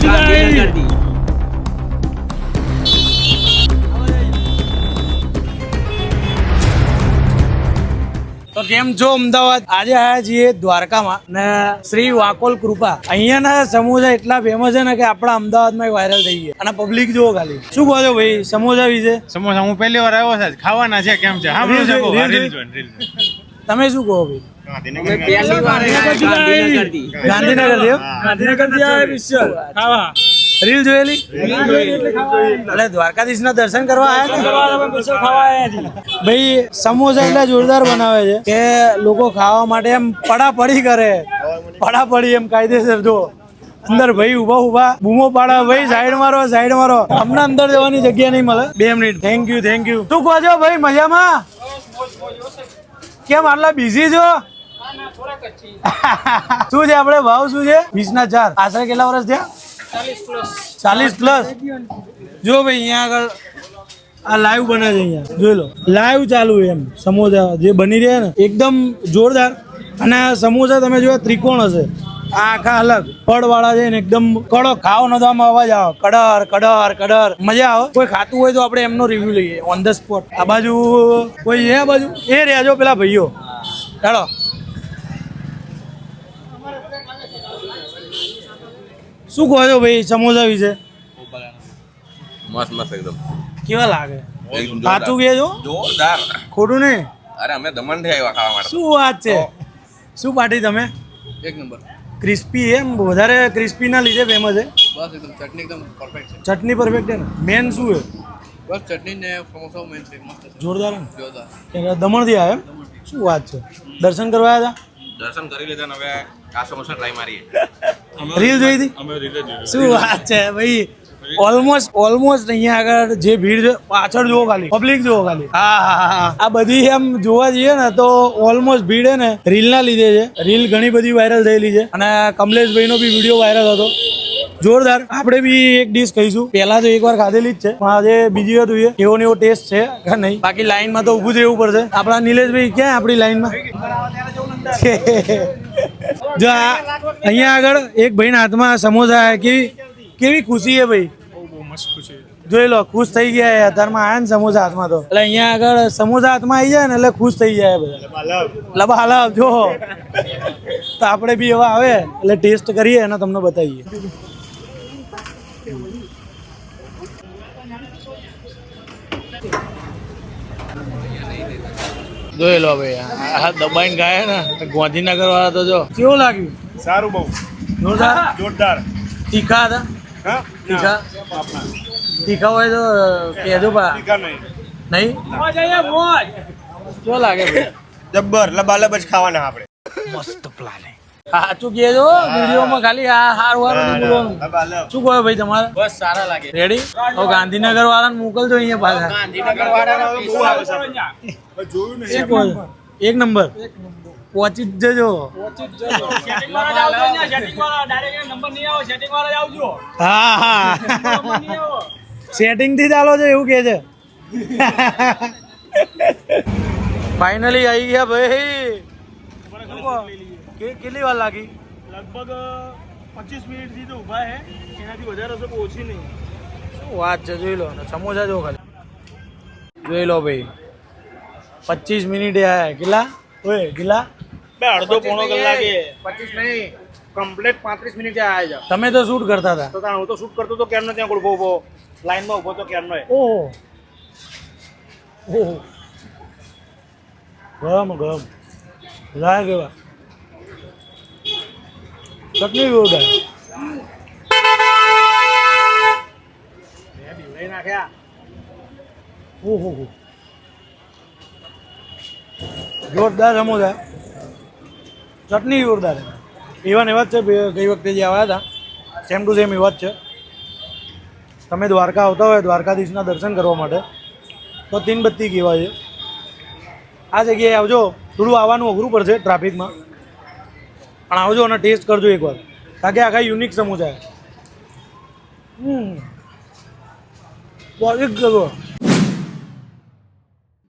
તો કેમ છો અમદાવાદ? આજે આયા છીએ દ્વારકામાં ને શ્રી વાકોલ કૃપા. અહીંયાના સમોસા એટલા ફેમસ છે ને કે આપણા અમદાવાદમાં વાયરલ થઈ ગયા. અને પબ્લિક જુઓ ખાલી. શું કહો છો ભાઈ સમોસા વિશે? સમોસા હું પહેલી વાર આવ્યો છે ખાવાના છે કેમ છે. તમે શું કહો ભાઈ? આવ્યા ગાંધીનગરથી રીલ જોયેલી? એટલે દ્વારકાધીશ ના દર્શન કરવા આયા ભાઈ સમોસા એટલા જોરદાર બનાવે છે કે લોકો ખાવા માટે એમ પડાપડી કરે. પડાપડી એમ કાયદેસર જો અંદર ભાઈ ઊભા ઊભા બૂમો પાડા ભાઈ સાઈડ મારો સાઈડ મારો. હમણાં અંદર જવાની જગ્યા નહીં મળે. બે minute. Thank you thank you શું કહો છો ભાઈ મજામાં? કેમ આટલા બિઝી છો? શું છે આપણે? ભાવ શું છે? વીસ ના ચાર. આશરે કેટલા વર્ષ થયા? ચાલીસ પ્લસ. જો ભાઈ અહીંયા આગળ આ લાઈવ બને છે અહીંયા. જોઈ લો. લાઈવ ચાલુ એમ. સમોસા જે બની રહ્યા ને એકદમ જોરદાર. અને સમોસા તમે જોયા ત્રિકોણ હશે. આ આખા અલગ. ફળવાળા છે ને એકદમ કડક. ખાવ ન તો અવાજ આવે. કડર કડર કડર. મજા આવે. કોઈ ખાતું હોય તો આપણે એમનો રિવ્યુ લઈએ. ઓન ધ સ્પોટ આ બાજુ કોઈ એ બાજુ? એ રહ્યા જો પેલા ભાઈઓ. ચાલો. શું કહો છો ભાઈ સમોસા વિશે? મસ્ત મસ્ત એકદમ. કેવા લાગે? એકદમ સાચું કે કહેજો જોરદાર. ખોટું નહીં? અરે અમે દમણથી આવ્યા ખાવા માટે. શું વાત છે? શું પાટી તમે? એક નંબર. ક્રિસ્પી એમ? વધારે ક્રિસ્પી ના લીધે ફેમસ છે. બસ એકદમ ચટણી એકદમ પરફેક્ટ છે. ચટણી પરફેક્ટ છે ને? મેન શું છે? બસ ચટણી ને સમોસા મેન છે. મસ્ત છે. જોરદાર જોરદાર. ને દમણથી આવ્યા શું વાત છે? દર્શન કરવા આવ્યા હતા? દર્શન કરી લીધા હવે આ સમોસા ટ્રાય મારીએ. રીલ જોઈ હતી? શું વાત છે ભાઈ? ઓલમોસ્ટ ઓલમોસ્ટ અહીંયા આગળ જે ભીડ પાછળ જુઓ ખાલી. પબ્લિક જુઓ ખાલી. હા, હા આ બધી એમ જોવા જઈએ ને તો ઓલમોસ્ટ ભીડ ને રીલ ના લીધે છે. રીલ ઘણી બધી વાયરલ થયેલી છે. અને કમલેશભાઈ નો બી વીડિયો વાયરલ હતો. જોરદાર. આપણે બી એક ડીશ કહીશું પહેલા તો એકવાર ખાધેલી જ છે. પણ આજે બીજી વાર જોઈએ. એવો ને એવો ટેસ્ટ છે કે નહીં. બાકી લાઈનમાં તો ઊભું જ રહેવું પડશે. આપણા નિલેશભાઈ ક્યાં આપણી લાઈનમાં જો અહીંયા આગળ એક ભાઈના હાથમાં સમોસા કેવી કેવી ખુશી છે ભાઈ? જોઈ લો ખુશ થઈ ગયા અત્યારમાં આયા ને સમોસા હાથમાં તો. એટલે અહીંયા આગળ સમોસા હાથમાં આવી જાય ને એટલે ખુશ થઈ જાય બધા. લબાલબ જો. તો આપણે બી એવા આવે એટલે ટેસ્ટ કરીએ અને તમને બતાવીએ. જોઈ લો ભાઈ આ દબાઈને ગાય ને ગાંધીનગર વાળા તો જો. કેવું લાગ્યું? સારું બહુ. જોરદાર? જોરદાર. તીખા હતા? હા? તીખા? તીખા હોય તો કહેજો પા નહીં. કેવો લાગે ભાઈ? જબ્બર લબાલબ જ ખાવાના આપણે. સાચું કહેજો વિડીયોમાં ખાલી આ હારું હારું નહીં બોલવાનું. શું કહો ભાઈ તમારે? બસ સારા લાગે. રેડી તો ગાંધીનગર વાળાને મોકલજો અહીંયા પાછા. ગાંધીનગર વાળા બહુ આવે છે. જોયું શું એક નંબર. પહોંચી જ જજો. હા હા. સેટિંગથી ચાલો છે એવું કે છે? ફાઇનલી આવી ગયા ભાઈ. કેટલી વાર લાગી? લગભગ પચીસ મિનિટથી તો ઊભા હે. એનાથી વધારે તો ઓછી નહીં. શું વાત છે જોઈ લો સમોસા જો ખાલી. જોઈ લો ભાઈ. પચીસ મિનિટે આયા. કેટલા ઓય કેટલા બે અડધો પોણો કલાકે. પચીસ નહીં કમ્પ્લીટ પાંત્રીસ મિનિટે આવ્યા છે. તમે તો શૂટ કરતા હતા. તો હું તો શૂટ કરતો તો કેમનો ત્યાં ઊભો ઊભો? લાઈનમાં ઊભો તો કેમનો ઓહો. ઓહો. ગરમ ગરમ. લાય કેવા ચટણી લઈ નાખ્યા. ઓહો હો. જોરદાર સમોસા ચટણી જોરદાર એવા ને એવા જ છે ગઈ વખતે જે આવ્યા હતા સેમ ટુ સેમ એવા જ છે. તમે દ્વારકા આવતા હોય, દ્વારકાધીશના દર્શન કરવા માટે, તો તીનબત્તી કહેવાય છે. આ જગ્યાએ આવજો. થોડું આવવાનું અઘરું પડશે ટ્રાફિકમાં. પણ આવજો અને ટેસ્ટ કરજો એકવાર. કારણ કે આખા યુનિક સમોસા હમ. કરો